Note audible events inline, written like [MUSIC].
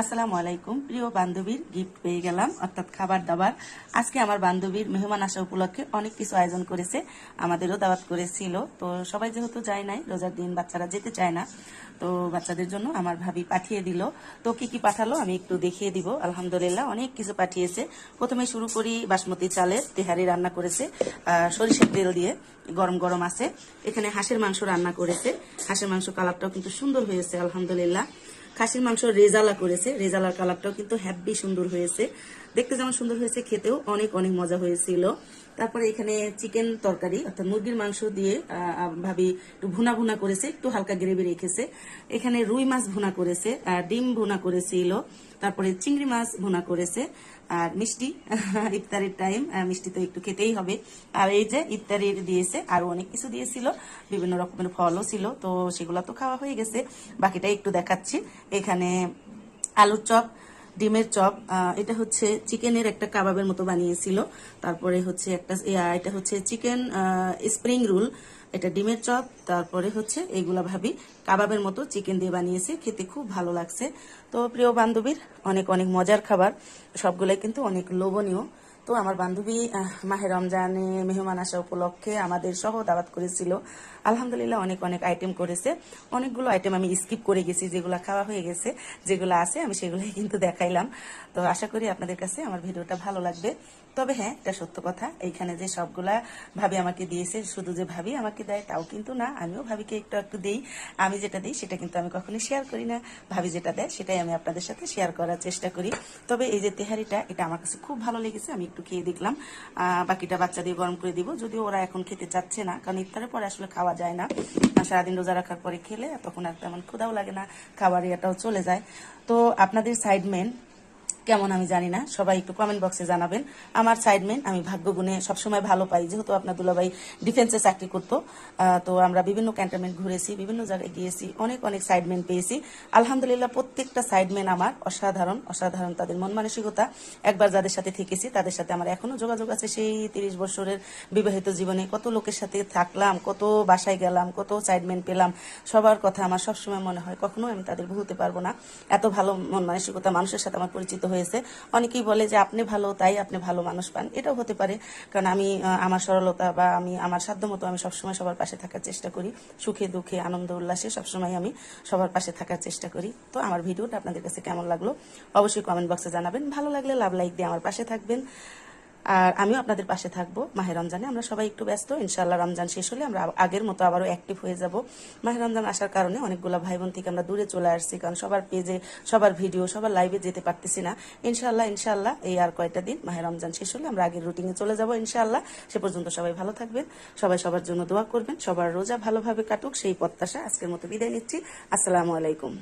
আসসালামু আলাইকুম। প্রিয় বান্ধবীর গিফট পেয়ে গেলাম, অর্থাৎ খাবার দাবার। আজকে আমার বান্ধবীর মেহমান আসা উপলক্ষে অনেক কিছু আয়োজন করেছে, আমাদেরও দাওয়াত করেছিল। তো সবাই যেহেতু যায় নাই, রোজার দিন বাচ্চারা যেতে চায় না, তো বাচ্চাদের জন্য আমার ভাবি পাঠিয়ে দিল। তো কি কি পাঠালো আমি একটু দেখিয়ে দিব। আলহামদুলিল্লাহ অনেক কিছু পাঠিয়েছে। প্রথমে শুরু করি বাসমতি চালের, তেহারি রান্না করেছে সরিষার তেল দিয়ে, গরম গরম আছে। এখানে হাঁসের মাংস রান্না করেছে। হাঁসের মাংস কালারটাও কিন্তু সুন্দর হয়েছে, আলহামদুলিল্লাহ। খাসির মাংস রেজালা করেছে। রেজালার কালারটাও কিন্তু হ্যাপি সুন্দর হয়েছে। দেখতে যেমন সুন্দর হয়েছে, খেতেও অনেক অনেক মজা হয়েছিল। তারপরে এখানে চিকেন তরকারি, অর্থাৎ মুরগির মাংস দিয়ে ভাবি একটু ভুনা ভুনা করেছে, একটু হালকা গ্রেভি রেখেছে। এখানে রুই মাছ ভুনা করেছে আর ডিম ভুনা করেছিল, তারপরে চিংড়ি মাছ ভুনা করেছে, আর মিষ্টি, [LAUGHS] ইফতারির টাইম মিষ্টি তো একটু খেতেই হবে। আর এই যে ইফতারির দিয়েছে আরও অনেক কিছু দিয়েছিল, বিভিন্ন রকমের ফলও ছিল, তো সেগুলো তো খাওয়া হয়ে গেছে। বাকিটা একটু দেখাচ্ছি। এখানে আলুর চপ ডিমের চপ এটা হচ্ছে চিকেনের একটা কাবাবের মতো বানিয়েছিল। তারপরে হচ্ছে একটা এটা হচ্ছে চিকেন স্প্রিং রুল, এটা ডিমের চপ, তারপরে হচ্ছে এগুলা ভাবি কাবাবের মতো চিকেন দিয়ে বানিয়েছে, খেতে খুব ভালো লাগছে। তো প্রিয় বান্ধবীর, অনেক অনেক মজার খাবার, সবগুলাই কিন্তু অনেক লোভনীয়। তো আমার বান্ধবী মাহে রমজানে মেহমান আসা উপলক্ষে আমাদের সহ দাওয়াত করেছিল। আলহামদুলিল্লাহ অনেক অনেক আইটেম করেছে। অনেকগুলো আইটেম আমি স্কিপ করে গেছি, যেগুলো খাওয়া হয়ে গেছে, যেগুলো আছে, আমি সেগুলোই কিন্তু দেখাইলাম। তো আশা করি আপনাদের কাছে আমার ভিডিওটা ভালো লাগবে। তবে হ্যাঁ এটা সত্য কথা, এইখানে যে সবগুলা ভাবি আমাকে দিয়েছে, শুধু যে ভাবি আমাকে দেয়, তাও কিন্তু না, আমিও ভাবিকে একটু একটু দিই। আমি যেটা দিই, সেটা কিন্তু আমি কখনোই শেয়ার করি না। ভাবি যেটা দেয়, সেটাই আমি আপনাদের সাথে শেয়ার করার চেষ্টা করি। তবে এই যে তেহারিটা, এটা আমার কাছে খুব ভালো লেগেছে, আমি একটু খেয়ে দেখলাম। বাকিটা বাচ্চা দিয়ে গরম করে দিব, যদিও ওরা এখন খেতে চাচ্ছে না, কারণ ইফতারের পরে আসলে খাওয়া যায় না। সারাদিন রোজা রাখার পরে খেলে তখন আর তেমন ক্ষুদাও লাগে না খাবার ইয়েটাও চলে যায়। তো আপনাদের সাইডমেন কেমন আমি জানি না। সবাই একটু কমেন্ট বক্সে জানাবেন। আমার সাইডমেন আমি ভাগ্য গুণে সবসময় ভালো পাই। যেহেতু আপনার দুলাভাই ডিফেন্সে চাকরি করতো তো আমরা বিভিন্ন ক্যান্টনমেন্ট ঘুরেছি, বিভিন্ন জায়গায় গিয়েছি, অনেক অনেক সাইডমেন পেয়েছি। আলহামদুলিল্লাহ প্রত্যেকটা সাইডমেন আমার অসাধারণ অসাধারণ তাদের মন মানসিকতা। একবার যাদের সাথে থেকেছি, তাদের সাথে আমার এখনও যোগাযোগ আছে সেই তিরিশ বছরের বিবাহিত জীবনে। কত লোকের সাথে থাকলাম, কত বাসায় গেলাম, কত সাইডমেন পেলাম, সবার কথা আমার সবসময় মনে হয়। কখনো আমি তাদের ভুলতে পারব না। এত ভালো মন মানসিকতা মানুষের সাথে আমার পরিচিত হয়েছে। অনেকেই বলে যে আপনি ভালো, তাই আপনি ভালো মানুষ পান। এটাও হতে পারে। কারণ আমি আমার সরলতা বা আমি, আমার সাধ্য মতো আমি সবসময় সবার পাশে থাকার চেষ্টা করি। সুখে, দুঃখে, আনন্দ, উল্লাসে সবসময় আমি সবার পাশে থাকার চেষ্টা করি। তো আমার ভিডিওটা আপনাদের কাছে কেমন লাগল? অবশ্যই কমেন্ট বক্সে জানাবেন। ভালো লাগলে লাভ লাইক দিয়ে আমার পাশে থাকবেন। আর আমিও আপনাদের পাশে থাকব মাহে রমজানে। আমরা সবাই একটু ব্যস্ত ইনশাল্লাহ রমজান শেষ হলে আমরা আগের মতো আবারও অ্যাক্টিভ হয়ে যাব। মাহে রমজান আসার কারণে অনেকগুলো ভাই বোন থেকে আমরা দূরে চলে আসছি, কারণ সবার পেজে সবার ভিডিও সবার লাইভে যেতে পারতেছি না। ইনশাল্লাহ ইনশাল্লাহ এই আর কয়টা দিন মাহে রমজান শেষ হলে আমরা আগের রুটিনে চলে যাব ইনশাল্লাহ সে পর্যন্ত সবাই ভালো থাকবেন, সবাই সবার জন্য দোয়া করবেন, সবার রোজা ভালোভাবে কাটুক, সেই প্রত্যাশা আজকের মতো বিদায় নিচ্ছি। আসসালামু আলাইকুম।